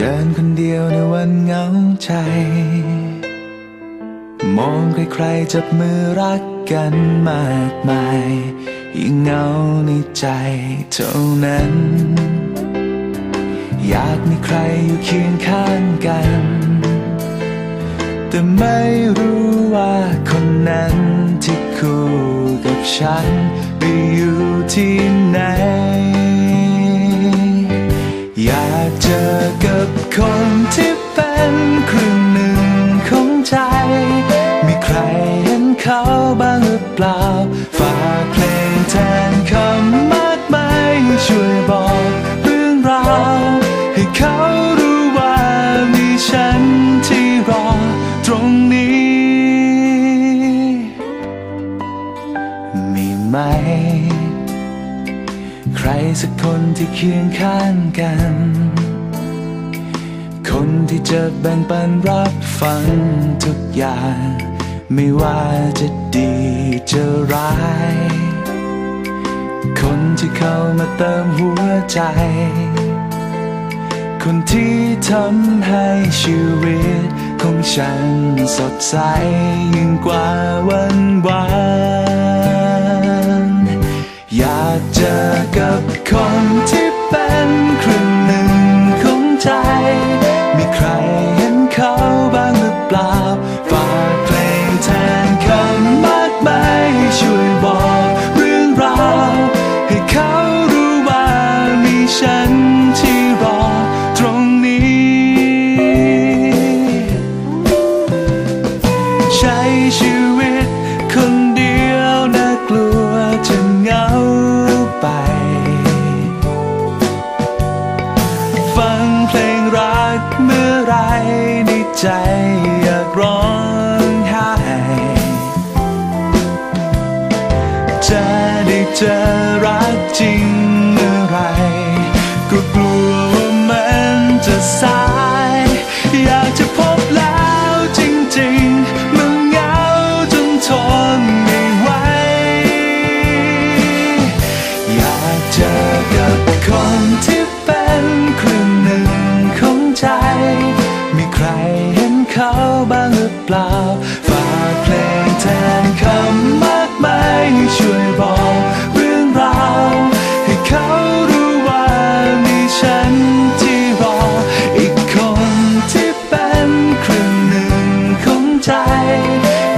ดินคนเดียวในวันเหงาใจ มองใครๆจับมือรักกันมากมาย ยิ่งเหงาในใจเท่านั้น อยากมีใครอยู่เคียงข้างกัน แต่ไม่รู้ว่าคนนั้นที่คู่กับฉันไปอยู่ที่ไหน รือเปล่า ฝากเพลงแทนคำมากมายช่วยบอกเรื่องราว ให้เขารู้ว่ามีฉันที่รอตรงนี้ มีไหม ใครสักคนที่เคียงข้างกัน คนที่จะแบ่งปันรับฟังทุกอย่างไม่ว่าจะดี จะร้าย คนที่เข้ามาเติมหัวใจ คนที่ทำให้ชีวิตของฉันสดใสยิ่งกว่าวันวานอยากเจอกับคนที่ ฟังเพลงรักเมื่อไรในใจอยากร้องไห้จะได้เจอ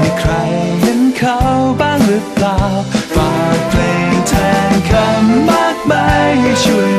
มีใครเห็นเขาบ้างหรือเปล่า ฝากเพลงแทนคำมากมายให้ช่วย